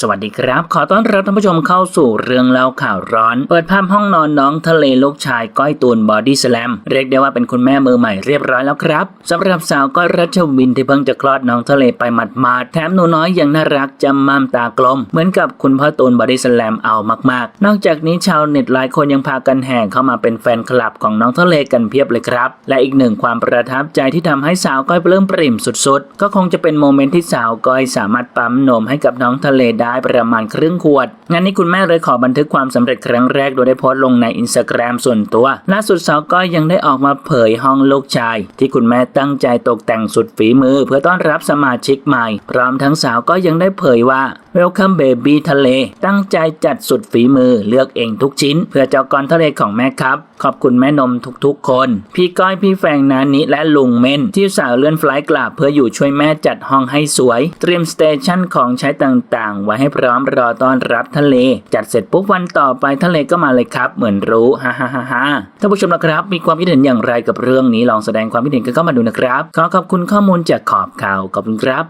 สวัสดีครับ ขอต้อนรับท่านผู้ชมเข้าสู่เรื่องเล่าข่าวร้อน เปิดภาพห้องนอนน้องทะเลลูกชายก้อยตูนบอดี้สแลมเรียกได้ว่าเป็นคุณแม่มือใหม่เรียบร้อยแล้วครับสำหรับสาวก้อยรัชวินที่เพิ่งจะคลอดน้องทะเลไปหมาดๆแถมหนูน้อยยังน่ารักจำม่ำตากลม เหมือนกับคุณพ่อตูนบอดี้สแลมเอามากๆ นอกจากนี้ชาวเน็ตหลายคนยังพากันแห่เข้ามาเป็นแฟนคลับของน้องทะเลกันเพียบเลยครับ และอีกหนึ่งความประทับใจที่ทำให้สาวก้อยปลื้มปริ่มสุดๆ ก็คงจะเป็นโมเมนต์ที่สาวก้อยสามารถปั๊มนมให้กับน้องทะเลได้ประมาณครึ่งขวด งานนี้คุณแม่เลยขอบันทึกความสำเร็จครั้งแรกโดยได้โพสต์ลงในอินสตาแกรมส่วนตัวล่าสุดสาวก้อยยังได้ออกมาเผยห้องลูกชาย ที่คุณแม่ตั้งใจตกแต่งสุดฝีมือ เพื่อต้อนรับสมาชิกใหม่ พร้อมทั้งสาวก็ยังได้เผยว่า Welcome Baby ทะเล ตั้งใจจัดสุดฝีมือเลือกเองทุกชิ้น เพื่อเจ้ากรทะเลของแม่ครับ ขอบคุณแม่นมทุกๆคน พี่ก้อยพี่แฟงนานิและลุงเม่นที่สาวเลื่อนไฟล์กลับเพื่ออยู่ช่วยแม่จัดห้องให้สวย เตรียมสเตชันของใช้ต่างๆ ไว้ให้พร้อมรอต้อนรับทะเล จัดเสร็จปุ๊บวันต่อไปทะเลก็มาเลยครับ เหมือนรู้ฮ่าฮ่าฮ่าฮ่าท่านผู้ชมนะครับ มีความคิดเห็นอย่างไรกับเรื่องนี้ลองแสดงความคิดเห็นกันเข้ามาดูนะครับ ขอขอบคุณข้อมูลจากขอบข่าวขอบคุณครับ